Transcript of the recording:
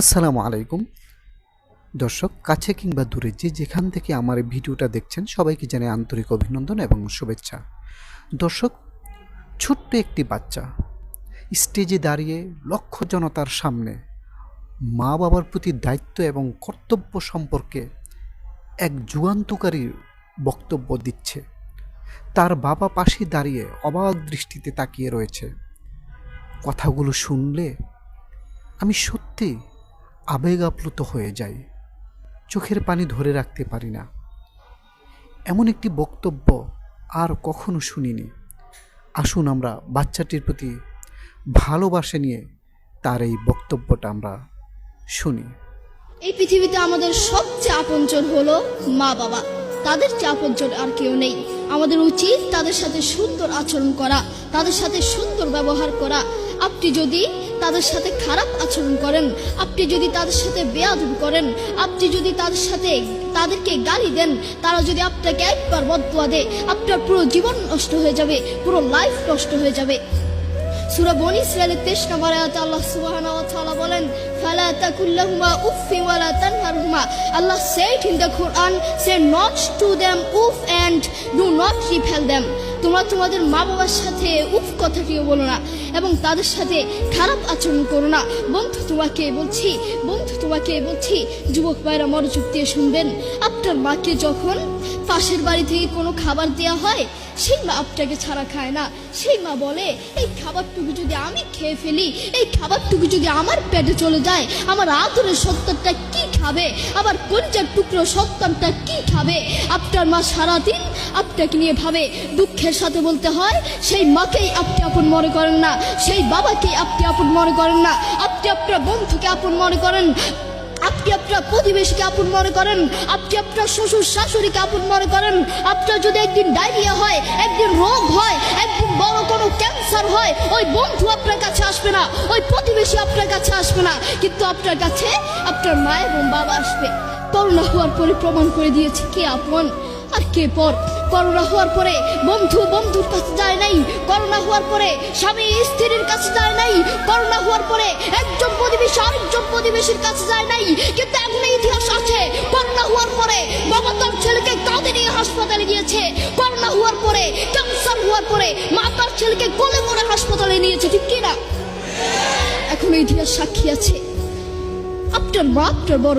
আসসালামু আলাইকুম। দর্শক, কাছে কিংবা দূরে যে যেখান থেকে আমার এই ভিডিওটা দেখছেন, সবাইকে জানাই আন্তরিক অভিনন্দন এবং শুভেচ্ছা। দর্শক, ছোট্ট একটি বাচ্চা স্টেজে দাঁড়িয়ে লক্ষ জনতার সামনে মা বাবার প্রতি দায়িত্ব এবং কর্তব্য সম্পর্কে এক যুগান্তকারী বক্তব্য দিচ্ছে। তার বাবা পাশে দাঁড়িয়ে অবাক দৃষ্টিতে তাকিয়ে রয়েছে। কথাগুলো শুনলে আমি সত্যি আবেগ আপ্লুত হয়ে যাই চোখের পানি ধরে রাখতে পারি না। এমন একটি বক্তব্য আর কখনো শুনিনি। আসুন আমরা বাচ্চাটির প্রতি ভালোবাসে নিয়ে তার এই বক্তব্যটা আমরা শুনি। এই পৃথিবীতে আমাদের সবচেয়ে আপনজন হলো মা বাবা। তাদের চেয়ে আপনজন আর কেউ নেই। আমাদের উচিত তাদের সাথে সুন্দর আচরণ করা, তাদের সাথে সুন্দর ব্যবহার করা। আপনি যদি তাদের সাথে খারাপ আচরণ করেন, আপনি যদি তাদের সাথে বেয়াদব করেন, আপনি যদি তাদের সাথে তাদেরকে গালি দেন, তারা যদি আপনাকে একবার বদুয়া দেয়, আপনার পুরো জীবন নষ্ট হয়ে যাবে, পুরো লাইফ নষ্ট হয়ে যাবে। সূরা বনি ইসরায়েলের 23 নম্বর আল্লাহ সুবহানাহু ওয়া বলেন, ফালা তাকুল্লাহুমা উফি ওয়ালা তানহারহুমা। আল্লাহ said in the Quran, say not to them, uff and do not repel them তোমরা তোমাদের মা বাবার সাথে উফ কথাটিও বলো না এবং তাদের সাথে খারাপ আচরণ করো না। বন্ধু তোমাকে বলছি, বন্ধু তোমাকে বলছি, যুবক ভাইরা মনোযোগ দিয়ে শুনবেন। আপনার মাকে যখন পাশের বাড়ি থেকে কোনো খাবার দেওয়া হয়, সেই মা আপনাকে ছাড়া খায় না। সেই মা বলে, এই খাবারটুকু যদি আমি খেয়ে ফেলি, এই খাবারটুকু যদি আমার পেটে চলে যায়, আমার আদরের সত্তরটা কি খাবে? আমার পরিচয় টুকরো সন্তানটা কি খাবে? আপনার মা সারাদিন আপনাকে নিয়ে ভাবে দুঃখের সাথে বলতে হয়, সেই মাকেই আপনি আপন মনে করেন না, সেই বাবাকেই আপনি আপন মনে করেন না। আপনি আপনার বন্ধুকে আপন মনে করেন, আপনি আপনার প্রতিবেশীকে আপন মনে করেন, আপনি আপনার শ্বশুর শাশুড়িকে আপন মনে করেন। আপনার যদি একদিন ডায়রিয়া হয়, একদিন রোগ হয়, একদিন বড় কোনো ক্যান্সার হয়, ওই বন্ধু আপনার কাছে আসবে না, ওই প্রতিবেশী আপনার কাছে আসবে না। কিন্তু আপনার কাছে আপনার মা এবং বাবা আসবে। করোনা হওয়ার পরে প্রমাণ করে দিয়েছে কে আপন আর কে পর। করোনা হওয়ার পরে বন্ধু বন্ধুর কাছে যায় নাই করোনা হওয়ার পরে স্বামী স্ত্রীর কাছে যায় নাই করোনা হওয়ার পরে একজন প্রতিবেশী আরেকজন প্রতিবেশীর কাছে যায় নাই। কিন্তু এই ইতিহাস আছে করোনা হওয়ার পরে বাবা তার ছেলেকে কাঁধে নিয়ে হাসপাতালে গিয়েছে করোনা হওয়ার পরে, ক্যান্সার হওয়ার পরে মা তার ছেলেকে কোলে করে হাসপাতালে নিয়েছে, ঠিক কিনা? এখন ইতিহাস সাক্ষী আছে। আপনার মা, আপনার বড়